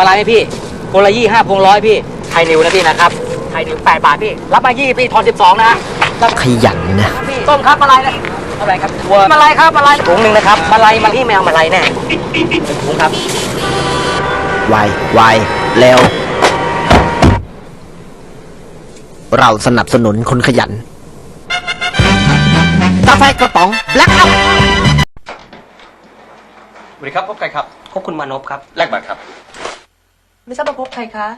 มาลายไหมพี่พวงละยี่ห้าพวงร้อยพี่ ไทยนิวนะพี่นะครับ ไทยนิวแปดบาทพี่ รับมายี่พี่ทอนสิบสองนะรับขยันนะพี่ต้มครับมาลายนะมาลายครับทัวมาลายครับมาลายถุงหนึ่งนะครับ มาลายมาพี่แมวมาลายแน่เป็นถุงครับไวไวเร็ว เราสนับสนุนคนขยันกาแฟกระป๋อง Black Up สวัสดีครับพบใครครับพบคุณมานพครับแลกบัตรครับ ไม่ทราบว่าพบใครคะ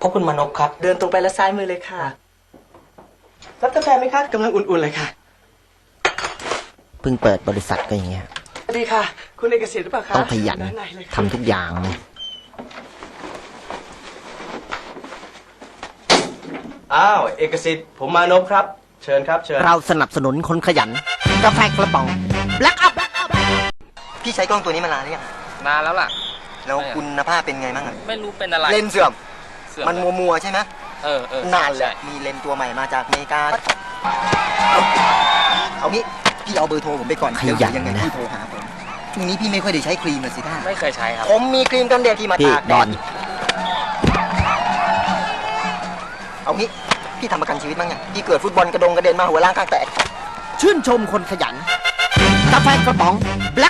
พบคุณมานพครับ เดินตรงไปแล้วซ้ายมือเลยค่ะ รับกาแฟไหมคะกำลังอุ่นๆเลยค่ะเพิ่งเปิดบริษัทก็อย่างเงี้ย สวัสดีค่ะ คุณเอกสิทธิ์หรือเปล่าคะต้องขยันด้าใเลยค่ะทำทุกอย่างเลยอ้าวเอกสิทธิ์ผมมานพครับ เชิญครับ เชิญ เราสนับสนุนคนขยัน กาแฟกระป๋อง Black Up พี่ใช้กล้องตัวนี้มานานหรือยัง นานแล้วล่ะ แล้วคุณภาพเป็นไงบ้างอะไม่รู้เป็นอะไรเลนส์เสื่อม เสื่อมมันมัวมัวๆใช่ไหมเออเออนานเลยใช่มีเลนส์ตัวใหม่มาจากอเมริกา เอางี้พี่เอาเบอร์โทรผมไปก่อนขยันเดี๋วยังไงนะ พี่โทรหาผมช่วงนี้พี่ไม่ค่อยได้ใช้ครีมเลยสิท่าไม่เคยใช้ครับ ผมมีครีมกันแดดที่มาพี่ตากแดดอดนเอางี้พี่ทำประกันชีวิตมั้งยังพี่เกิดฟุตบอลกระดงกระเด็นมาหัวล้างข้างแตก ชื่นชมคนขยัน กาแฟกระป๋อง Black Up